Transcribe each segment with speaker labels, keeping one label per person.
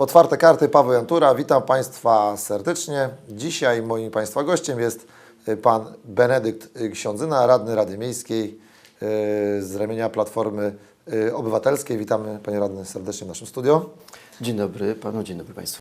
Speaker 1: Otwarte Karty Paweł Jantura. Witam Państwa serdecznie. Dzisiaj moim Państwa gościem jest y, Pan Benedykt Ksiądzyna, Radny Rady Miejskiej y, z ramienia Platformy y, Obywatelskiej. Witamy Panie Radny serdecznie w naszym studio.
Speaker 2: Dzień dobry panu, dzień dobry państwu.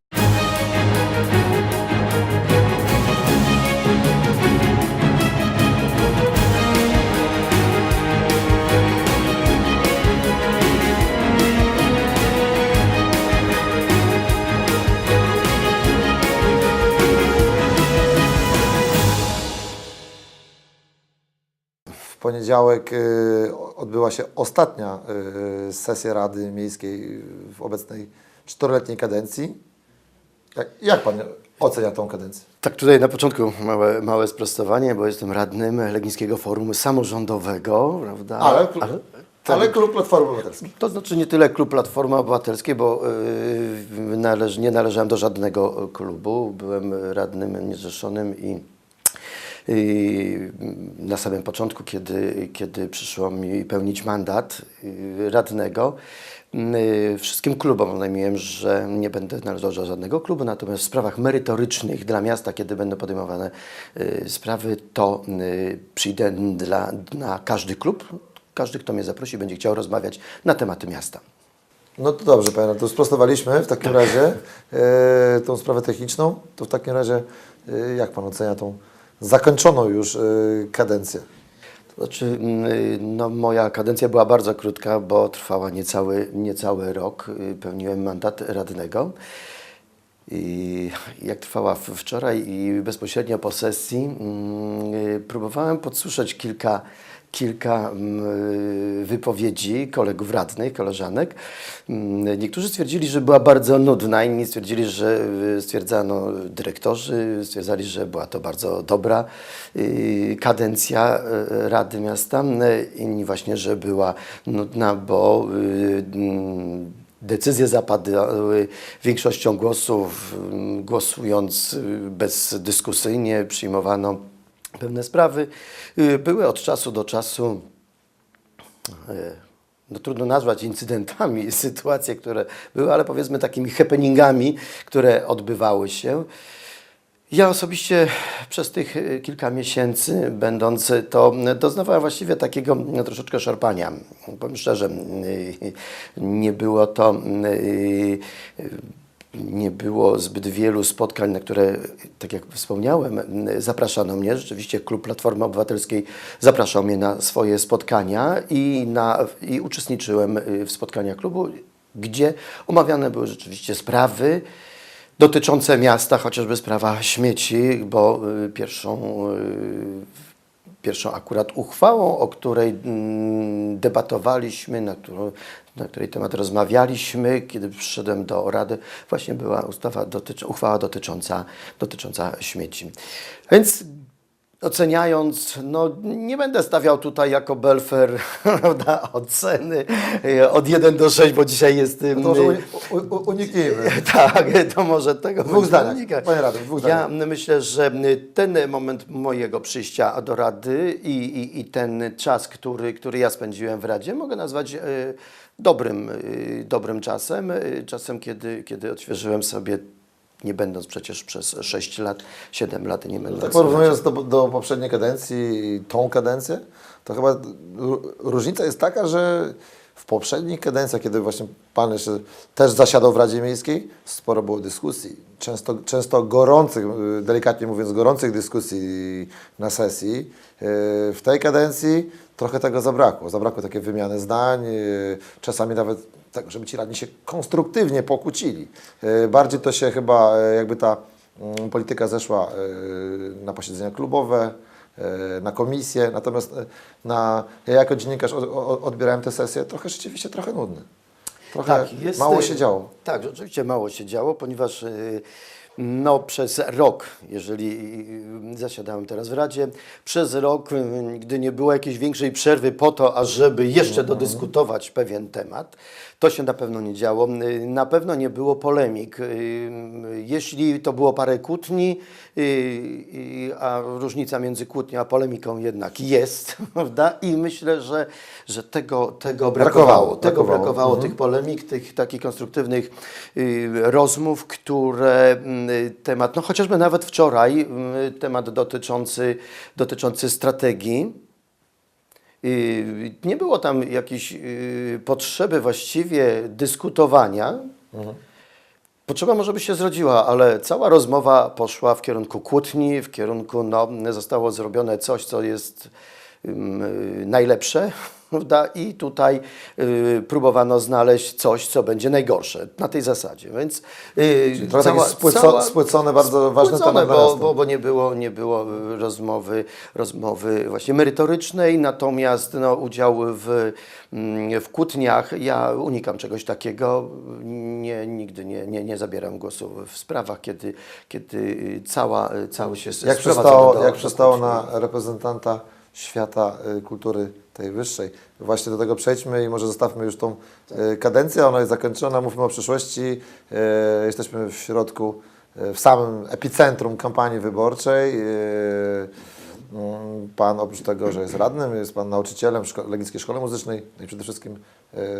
Speaker 1: Poniedziałek y, odbyła się ostatnia y, sesja Rady Miejskiej w obecnej czteroletniej kadencji. Jak, jak Pan ocenia tą kadencję?
Speaker 2: Tak, tutaj na początku małe, małe sprostowanie, bo jestem radnym Legnickiego Forum Samorządowego, prawda?
Speaker 1: Ale, ale,
Speaker 2: tak.
Speaker 1: klub Platformy Obywatelskiej.
Speaker 2: To znaczy nie tyle klub Platformy Obywatelskiej, bo yy, należ, nie należałem do żadnego klubu. Byłem radnym niezrzeszonym i na samym początku, kiedy, kiedy przyszło mi pełnić mandat yy, radnego, yy, wszystkim klubom oznajmiłem, że nie będę należał do żadnego klubu, natomiast w sprawach merytorycznych dla miasta, kiedy będą podejmowane sprawy, to przyjdę dla, na każdy klub. Każdy, kto mnie zaprosi, będzie chciał rozmawiać na tematy miasta.
Speaker 1: No to dobrze, Panie, to sprostowaliśmy w takim razie e, tą sprawę techniczną. To w takim razie e, jak Pan ocenia tą zakończoną już e, kadencję?
Speaker 2: To znaczy, mm, no, moja kadencja była bardzo krótka, bo trwała niecały, niecały rok. Y, Pełniłem mandat radnego. I jak trwała wczoraj i bezpośrednio po sesji, mm, y, próbowałem podsłyszeć kilka, kilka mm, wypowiedzi kolegów radnych, koleżanek. Mm, Niektórzy stwierdzili, że była bardzo nudna, inni stwierdzili, że y, stwierdzano dyrektorzy, stwierdzali, że była to bardzo dobra y, kadencja y, Rady Miasta. Y, Inni właśnie, że była nudna, bo y, mm, Decyzje zapadały większością głosów, głosując y, bezdyskusyjnie, przyjmowano pewne sprawy. Y, Były od czasu do czasu, e, no trudno nazwać incydentami, sytuacje, które były, ale powiedzmy takimi happeningami, które odbywały się. Ja osobiście przez tych e, kilka miesięcy będąc, to doznawałem właściwie takiego no, troszeczkę szarpania. Powiem szczerze, y, nie było to, y, nie było zbyt wielu spotkań, na które, tak jak wspomniałem, zapraszano mnie. Rzeczywiście klub Platformy Obywatelskiej zapraszał mnie na swoje spotkania i, na, i uczestniczyłem y, w spotkaniach klubu, gdzie omawiane były rzeczywiście sprawy, dotyczące miasta, chociażby sprawa śmieci, bo y, pierwszą, y, pierwszą akurat uchwałą, o której mm, debatowaliśmy, na, którą, na której temat rozmawialiśmy, kiedy przyszedłem do Rady, właśnie była ustawa uchwała dotycząca, dotycząca śmieci. Więc Oceniając, no nie będę stawiał tutaj jako belfer prawda, oceny y, od 1 do 6, bo dzisiaj jest...
Speaker 1: No to może u- u- uniknijmy.
Speaker 2: Tak, to może tego
Speaker 1: dwóch zdaniach. Panie radny, w dwóch
Speaker 2: Ja
Speaker 1: zdaniach.
Speaker 2: myślę, że ten moment mojego przyjścia do Rady i, i, i ten czas, który, który ja spędziłem w Radzie, mogę nazwać e, dobrym, e, dobrym czasem. e, Czasem, kiedy, kiedy odświeżyłem sobie, nie będąc przecież przez 6 lat, 7 lat, nie będąc...
Speaker 1: Tak porównując do, do poprzedniej kadencji i tą kadencję, to chyba ró- różnica jest taka, że w poprzednich kadencjach, kiedy właśnie Pan jeszcze też zasiadał w Radzie Miejskiej, sporo było dyskusji. Często, często gorących, y, delikatnie mówiąc, gorących dyskusji na sesji. Y, W tej kadencji trochę tego zabrakło. Zabrakło takiej wymiany zdań, y, czasami nawet tak, żeby ci radni się konstruktywnie pokłócili. Bardziej to się chyba jakby ta Mm, Polityka zeszła na posiedzenia klubowe, na komisję, natomiast y, na, ja jako dziennikarz od, od, odbierałem tę sesję trochę rzeczywiście trochę nudny. Trochę mało się działo.
Speaker 2: Tak, rzeczywiście mało się działo, ponieważ No, przez rok, jeżeli zasiadałem teraz w Radzie, przez rok, gdy nie było jakiejś większej przerwy po to, ażeby jeszcze dodyskutować pewien temat, to się na pewno nie działo. Na pewno nie było polemik. Jeśli to było parę kłótni, a różnica między kłótnią a polemiką jednak jest, prawda? I myślę, że, że tego, tego brakowało.
Speaker 1: Brakowało,
Speaker 2: Tego
Speaker 1: brakowało.
Speaker 2: brakowało tych polemik, tych takich konstruktywnych y, rozmów, które y, temat, no chociażby nawet wczoraj, y, temat dotyczący, dotyczący strategii, nie było tam jakiejś potrzeby właściwie dyskutowania. Potrzeba może by się zrodziła, ale cała rozmowa poszła w kierunku kłótni, w kierunku, no, zostało zrobione coś, co jest y, najlepsze, prawda? I tutaj y, próbowano znaleźć coś, co będzie najgorsze na tej zasadzie. Więc y,
Speaker 1: trochę taki spłyco- spłycony, bardzo
Speaker 2: spłycony,
Speaker 1: temat
Speaker 2: bo, bo, bo nie było, nie było y, rozmowy, rozmowy właśnie merytorycznej, natomiast no, udział w, mm, w kłótniach, ja unikam czegoś takiego, nie, nigdy nie, nie, nie zabieram głosu w sprawach, kiedy, kiedy y, cała, y, cały się
Speaker 1: Jak przystało,
Speaker 2: do-
Speaker 1: jak przystało
Speaker 2: kłótni.
Speaker 1: na reprezentanta świata y, kultury tej wyższej. Właśnie do tego przejdźmy i może zostawmy już tą y, kadencję, ona jest zakończona, mówmy o przyszłości. Y, Jesteśmy w środku, w samym epicentrum kampanii wyborczej. Mm, Pan oprócz tego, że jest radnym, jest Pan nauczycielem w Legnickiej Szkole Muzycznej no i przede wszystkim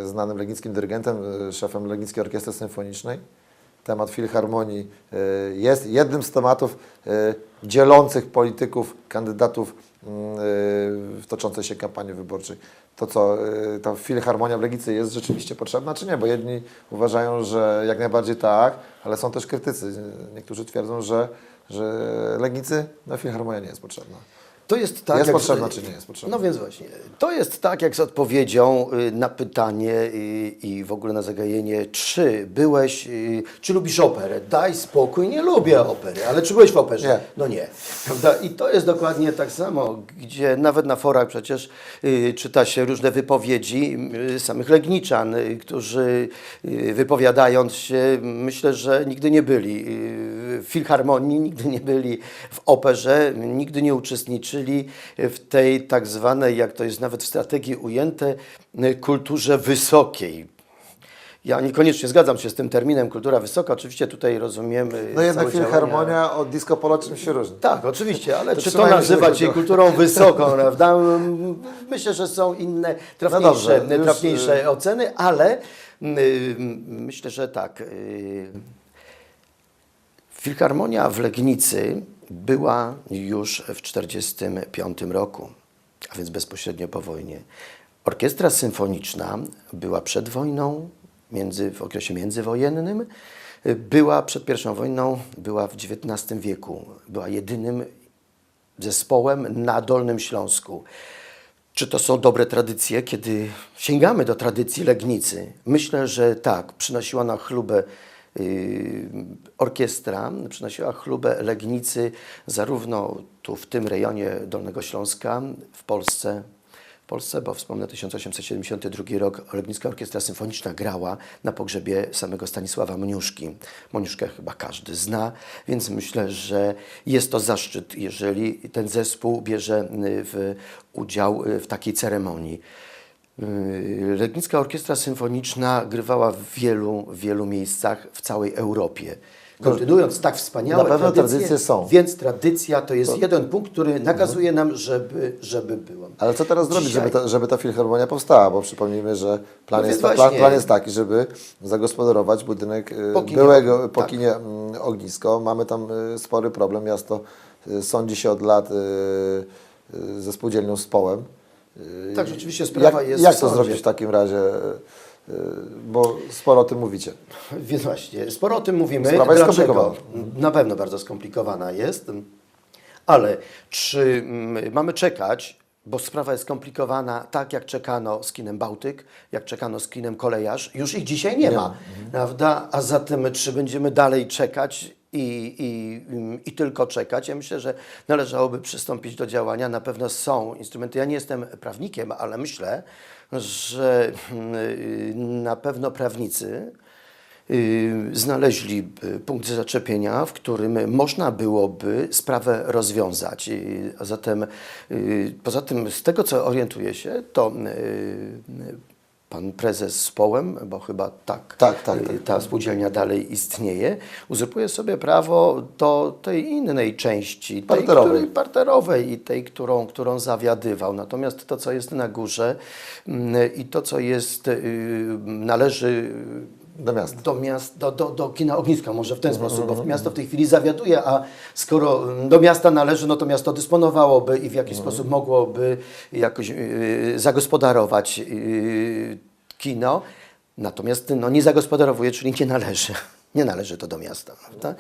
Speaker 1: znanym legnickim dyrygentem, szefem Legnickiej Orkiestry Symfonicznej temat filharmonii jest jednym z tematów dzielących polityków, kandydatów w toczącej się kampanii wyborczej. To co, y, ta filharmonia w Legicy jest rzeczywiście potrzebna, czy nie? Bo jedni uważają, że jak najbardziej tak, ale są też krytycy. Niektórzy twierdzą, że, że Legnicy, no filharmonia nie jest potrzebna.
Speaker 2: To jest tak.
Speaker 1: Jest
Speaker 2: jak
Speaker 1: potrzebna, czy nie jest potrzebna?
Speaker 2: No więc właśnie. To jest tak, jak z odpowiedzią y, na pytanie y, i w ogóle na zagajenie, czy byłeś, y, czy lubisz operę? Daj spokój, nie lubię opery, ale czy byłeś w operze?
Speaker 1: Nie.
Speaker 2: No nie. Prawda? I to jest dokładnie tak samo, gdzie nawet na forach przecież czyta się różne wypowiedzi samych Legniczan, którzy wypowiadając się, myślę, że nigdy nie byli w filharmonii, nigdy nie byli w operze, nigdy nie uczestniczyli w tej tak zwanej, jak to jest nawet w strategii ujęte, y, kulturze wysokiej. Ja niekoniecznie zgadzam się z tym terminem kultura wysoka. Oczywiście tutaj rozumiemy.
Speaker 1: No jednak
Speaker 2: działania-
Speaker 1: filharmonia od disco polo czym się różni?
Speaker 2: tak, oczywiście, ale
Speaker 1: To
Speaker 2: czy to nazywać jej kulturą wysoką, prawda? Myślę, że są inne, trafniejsze,
Speaker 1: No dobrze, już,
Speaker 2: trafniejsze
Speaker 1: y-
Speaker 2: oceny, ale mm, myślę, że tak. y, Filharmonia w Legnicy była już w 1945 roku, a więc bezpośrednio po wojnie. Orkiestra symfoniczna była przed wojną, między, w okresie międzywojennym, była przed pierwszą wojną, była w XIX wieku. Była jedynym zespołem na Dolnym Śląsku. Czy to są dobre tradycje, kiedy sięgamy do tradycji Legnicy? Myślę, że tak. Przynosiła na chlubę orkiestra, przynosiła chlubę Legnicy zarówno tu w tym rejonie Dolnego Śląska, w Polsce, Polsce, bo wspomnę 1872 rok Legnicka Orkiestra Symfoniczna grała na pogrzebie samego Stanisława Moniuszki. Moniuszkę chyba każdy zna, więc myślę, że jest to zaszczyt, jeżeli ten zespół bierze y, w udział y, w takiej ceremonii. Y, Legnicka Orkiestra Symfoniczna grywała w wielu, wielu miejscach w całej Europie. Kontynuując tak wspaniałe
Speaker 1: Na pewno
Speaker 2: tradycje,
Speaker 1: tradycje są.
Speaker 2: Więc tradycja to jest jeden punkt, który nakazuje nam, żeby, żeby było.
Speaker 1: Ale co teraz zrobić,
Speaker 2: Dzisiaj-
Speaker 1: żeby ta, żeby ta filharmonia powstała? Bo przypomnijmy, że plan,
Speaker 2: No
Speaker 1: jest,
Speaker 2: więc
Speaker 1: plan,
Speaker 2: właśnie.
Speaker 1: plan jest taki, żeby zagospodarować budynek y,
Speaker 2: Po kinie-
Speaker 1: byłego po
Speaker 2: tak.
Speaker 1: mm, Ognisko. Mamy tam y, spory problem. Miasto sądzi się od lat ze spółdzielnią Społem. Y,
Speaker 2: Tak, rzeczywiście sprawa
Speaker 1: jak,
Speaker 2: jest
Speaker 1: Jak to zrobić w takim razie? Y, y, Bo sporo o tym mówicie.
Speaker 2: Więc właśnie, sporo o tym mówimy.
Speaker 1: Sprawa jest
Speaker 2: Dlaczego?
Speaker 1: skomplikowana.
Speaker 2: Na pewno bardzo skomplikowana jest, ale czy mm, mamy czekać, bo sprawa jest skomplikowana tak jak czekano z kinem Bałtyk, jak czekano z kinem Kolejarz, już ich dzisiaj nie, ma, prawda? A zatem czy będziemy dalej czekać i, i, i tylko czekać? Ja myślę, że należałoby przystąpić do działania. Na pewno są instrumenty. Ja nie jestem prawnikiem, ale myślę, że mm, na pewno prawnicy y, znaleźli punkt zaczepienia, w którym można byłoby sprawę rozwiązać. Y, A zatem, y, poza tym, z tego co orientuję się, to pan prezes z Połem, bo chyba tak,
Speaker 1: Tak, tak,
Speaker 2: y,
Speaker 1: tak.
Speaker 2: ta spółdzielnia dalej istnieje, uzurpuje sobie prawo do tej innej części, tej,
Speaker 1: Parterowej.
Speaker 2: której, parterowej i tej, którą, którą zawiadywał. Natomiast to, co jest na górze mm, i to, co jest, y, należy
Speaker 1: Do miasta.
Speaker 2: do, miast, do, do, do kina ogniska, może w ten
Speaker 1: Mhm,
Speaker 2: sposób, bo miasto w tej chwili zawiaduje, a skoro mm, do miasta należy, no to miasto dysponowałoby i w jakiś
Speaker 1: Mhm.
Speaker 2: sposób mogłoby jakoś yy, zagospodarować yy, kino, natomiast no, nie zagospodarowuje, czyli nie należy. Nie należy to do miasta. Prawda?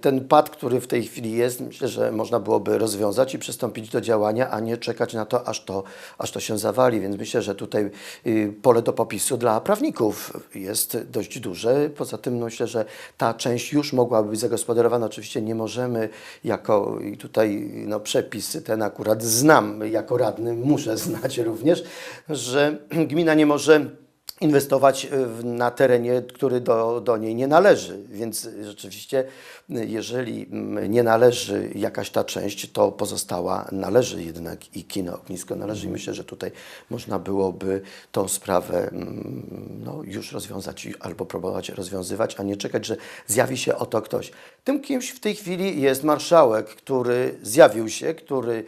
Speaker 2: Ten pad, który w tej chwili jest, myślę, że można byłoby rozwiązać i przystąpić do działania, a nie czekać na to, aż to, aż to się zawali. Więc myślę, że tutaj y, pole do popisu dla prawników jest dość duże. Poza tym no, myślę, że ta część już mogłaby być zagospodarowana. Oczywiście nie możemy jako i tutaj no, przepisy ten akurat znam jako radny, muszę znać również, że gmina nie może inwestować w- na terenie, który do, do niej nie należy. Więc rzeczywiście, jeżeli mm, nie należy jakaś ta część, to pozostała należy jednak i kino ognisko należy. I myślę, że tutaj można byłoby tą sprawę mm, no, już rozwiązać albo próbować rozwiązywać, a nie czekać, że zjawi się oto ktoś. Tym kimś w tej chwili jest marszałek, który zjawił się, który,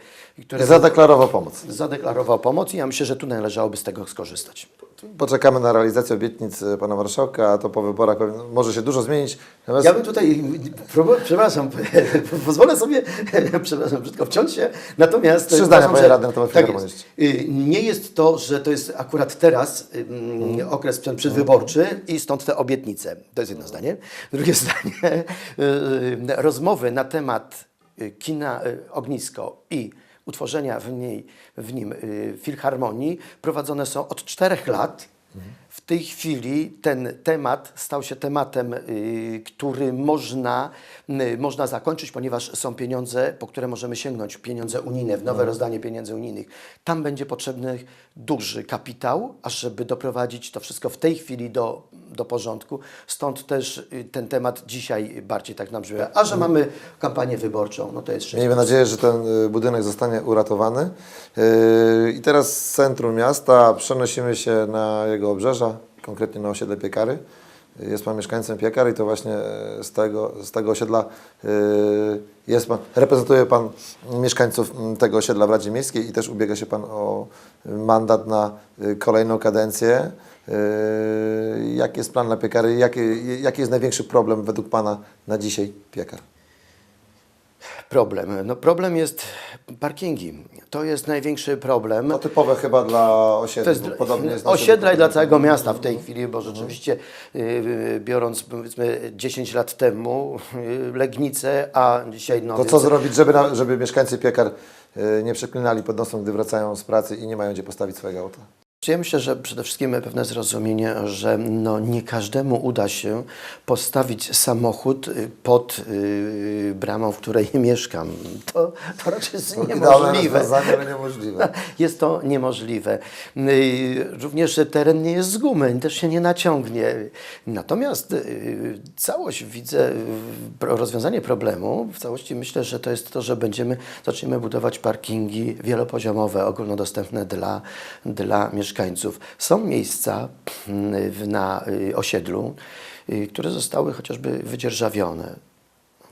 Speaker 2: który
Speaker 1: Zadeklarował pomoc.
Speaker 2: zadeklarował pomoc i ja myślę, że tu należałoby z tego skorzystać.
Speaker 1: Poczekamy na realizację obietnic e, pana marszałka, a to po wyborach może się dużo zmienić. Natomiast
Speaker 2: Ja bym tutaj, przepraszam, pozwolę sobie, przepraszam, brzydko wciąć się, natomiast...
Speaker 1: Trzy zdania, panie radny, na temat
Speaker 2: tak jest. Y, Nie jest to, że to jest akurat teraz ym, okres przed- przedwyborczy i stąd te obietnice. To jest jedno zdanie. Drugie zdanie, y, rozmowy na temat y, kina y, Ognisko i utworzenia w, niej, w nim y, filharmonii prowadzone są od czterech lat. W tej chwili ten temat stał się tematem, y, który można, y, można zakończyć, ponieważ są pieniądze, po które możemy sięgnąć, pieniądze unijne, w nowe rozdanie pieniędzy unijnych. Tam będzie potrzebny duży kapitał, ażeby doprowadzić to wszystko w tej chwili do, do porządku. Stąd też y, ten temat dzisiaj bardziej tak nam brzmi. A że mamy kampanię wyborczą, no to jest
Speaker 1: Miejmy nadzieję, że ten budynek zostanie uratowany. I teraz z centrum miasta przenosimy się na jego obrzeża, konkretnie na osiedle Piekary. Jest Pan mieszkańcem Piekary i to właśnie e, z tego, z tego osiedla yy, jest Pan, reprezentuje Pan mieszkańców tego osiedla w Radzie Miejskiej i też ubiega się Pan o mandat na y, kolejną kadencję. Jaki jest plan dla Piekary? Jaki, jaki jest największy problem według Pana na dzisiaj Piekar?
Speaker 2: Problem. No problem jest parkingi. To jest największy problem.
Speaker 1: To typowe chyba dla osiedli,
Speaker 2: To jest
Speaker 1: podobnie jest
Speaker 2: osiedla i dla całego miasta w tej chwili, bo rzeczywiście y, y, biorąc powiedzmy 10 lat temu y, Legnice, a dzisiaj no
Speaker 1: To co zrobić, żeby, na, żeby mieszkańcy Piekar y, nie przeklinali pod nosem, gdy wracają z pracy i nie mają gdzie postawić swojego auta?
Speaker 2: Ja myślę, że przede wszystkim pewne zrozumienie, że no nie każdemu uda się postawić samochód y, pod y, bramą, w której mieszkam. To, to raczej jest niemożliwe.
Speaker 1: niemożliwe.
Speaker 2: Jest to niemożliwe. Y, Również teren nie jest z gumy, też się nie naciągnie. Natomiast y, całość widzę, rozwiązanie problemu, w całości myślę, że to jest to, że będziemy, zaczniemy budować parkingi wielopoziomowe, ogólnodostępne dla, dla mieszkańców. Są miejsca w- na y, osiedlu, y, które zostały chociażby wydzierżawione.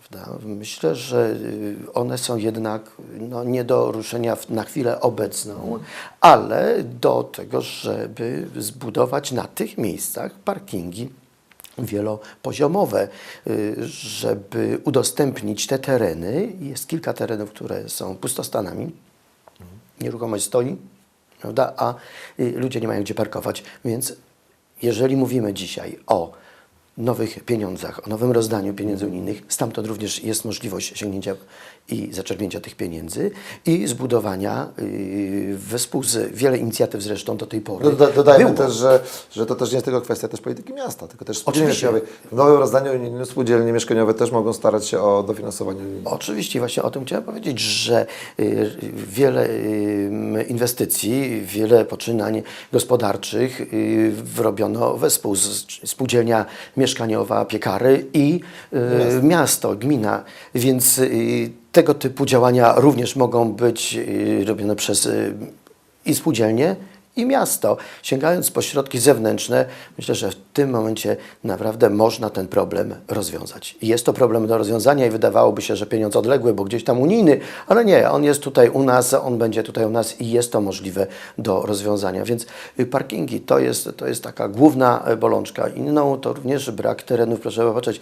Speaker 2: Prawda? Myślę, że y, one są jednak no, nie do ruszenia na chwilę obecną, ale do tego, żeby zbudować na tych miejscach parkingi wielopoziomowe, żeby udostępnić te tereny. Jest kilka terenów, które są pustostanami. Nieruchomość stoi, prawda? a y, ludzie nie mają gdzie parkować. Więc jeżeli mówimy dzisiaj o nowych pieniądzach, o nowym rozdaniu pieniędzy unijnych. Stamtąd również jest możliwość sięgnięcia i zaczerpnięcia tych pieniędzy i zbudowania yy, wespół z wiele inicjatyw zresztą do tej pory.
Speaker 1: Doda, dodajmy
Speaker 2: było.
Speaker 1: też, że, że to też nie jest tylko kwestia też polityki miasta, tylko też spółdzielni mieszkaniowej. W nowym rozdaniu unijnym spółdzielnie mieszkaniowe też mogą starać się o dofinansowanie unijne.
Speaker 2: Oczywiście, właśnie o tym chciałem powiedzieć, że y, wiele y, inwestycji, wiele poczynań gospodarczych y, wrobiono wespół z spółdzielnia mieszkaniowa Piekary i y, miasto, gmina, więc y, tego typu działania również mogą być y, robione przez i spółdzielnie, i miasto. Sięgając po środki zewnętrzne, myślę, że w tym momencie naprawdę można ten problem rozwiązać. Jest to problem do rozwiązania i wydawałoby się, że pieniądz odległy, bo gdzieś tam unijny, ale nie, on jest tutaj u nas, on będzie tutaj u nas i jest to możliwe do rozwiązania. Więc y, parkingi to jest, to jest taka główna y, bolączka. Inną to również brak terenów. Proszę zobaczyć,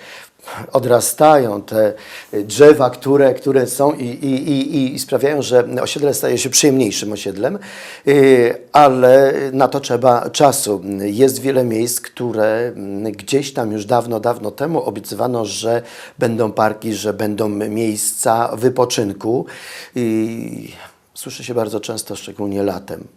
Speaker 2: odrastają te y, drzewa, które, które są i, i, i, i sprawiają, że osiedle staje się przyjemniejszym osiedlem, y, ale na to trzeba czasu. Jest wiele miejsc, które gdzieś tam już dawno, dawno temu obiecywano, że będą parki, że będą miejsca wypoczynku. I słyszy się bardzo często, szczególnie latem.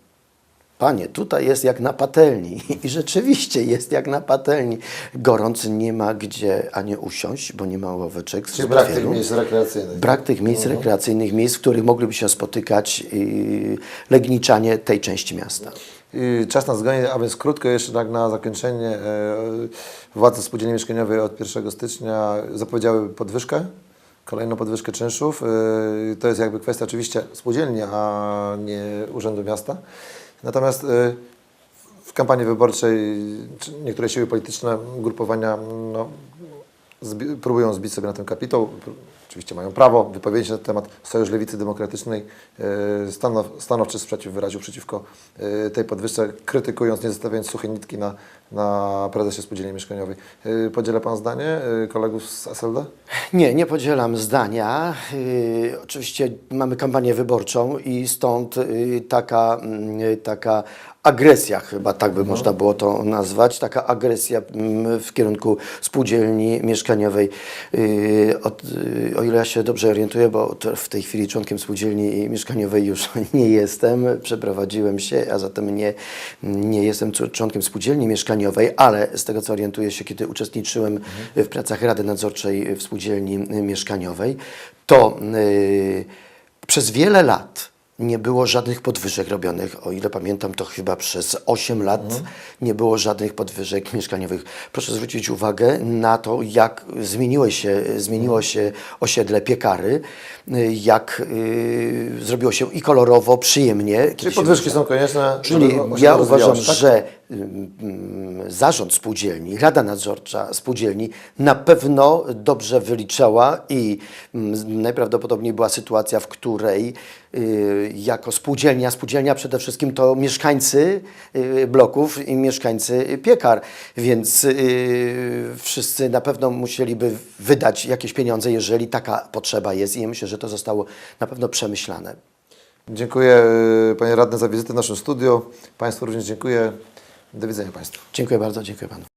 Speaker 2: Panie, tutaj jest jak na patelni. I rzeczywiście jest jak na patelni. Gorąc nie ma gdzie ani usiąść, bo nie ma ławeczek.
Speaker 1: Czyli brak tych miejsc rekreacyjnych.
Speaker 2: Brak tych miejsc rekreacyjnych, miejsc, w których mogliby się spotykać yy, legniczanie tej części miasta.
Speaker 1: I czas nas goni, a więc krótko jeszcze tak na zakończenie. E, Władze spółdzielni mieszkaniowej od 1 stycznia zapowiedziały podwyżkę, kolejną podwyżkę czynszów. E, To jest jakby kwestia oczywiście spółdzielni, a nie Urzędu Miasta. Natomiast e, w kampanii wyborczej niektóre siły polityczne, ugrupowania no, zbi- próbują zbić sobie na tym kapitał. Oczywiście mają prawo wypowiedzieć na ten temat. Sojusz Lewicy Demokratycznej e, stanow, stanowczy sprzeciw wyraził przeciwko e, tej podwyżce, krytykując, nie zostawiając suchej nitki na, na prezesie spółdzielni mieszkaniowej. E, Podziela Pan zdanie e, kolegów z SLD?
Speaker 2: Nie, nie podzielam zdania. Yy, oczywiście mamy kampanię wyborczą i stąd taka, yy, taka agresja, chyba tak by można było to nazwać, taka agresja mm, w kierunku spółdzielni mieszkaniowej. O ile ja się dobrze orientuję, bo w tej chwili członkiem spółdzielni mieszkaniowej już nie jestem, przeprowadziłem się, a zatem nie, nie jestem członkiem spółdzielni mieszkaniowej, ale z tego co orientuję się, kiedy uczestniczyłem w pracach Rady Nadzorczej w spółdzielni mieszkaniowej, to yy, przez wiele lat nie było żadnych podwyżek robionych. O ile pamiętam, to chyba przez 8 lat nie było żadnych podwyżek mieszkaniowych. Proszę zwrócić uwagę na to, jak zmieniło się, zmieniło się osiedle piekary, y, jak y, zrobiło się i kolorowo, przyjemnie.
Speaker 1: Czyli podwyżki są konieczne?
Speaker 2: Czyli ja uważam,
Speaker 1: tak?
Speaker 2: że zarząd spółdzielni, Rada Nadzorcza spółdzielni na pewno dobrze wyliczała i ym, najprawdopodobniej była sytuacja, w której y, jako spółdzielnia, spółdzielnia przede wszystkim to mieszkańcy y, bloków i mieszkańcy piekar, więc y, wszyscy na pewno musieliby wydać jakieś pieniądze, jeżeli taka potrzeba jest i ja myślę, że to zostało na pewno przemyślane.
Speaker 1: Dziękuję Panie Radny za wizytę w naszym studiu. Państwu również dziękuję. Do widzenia Państwu.
Speaker 2: Dziękuję bardzo, dziękuję Panu.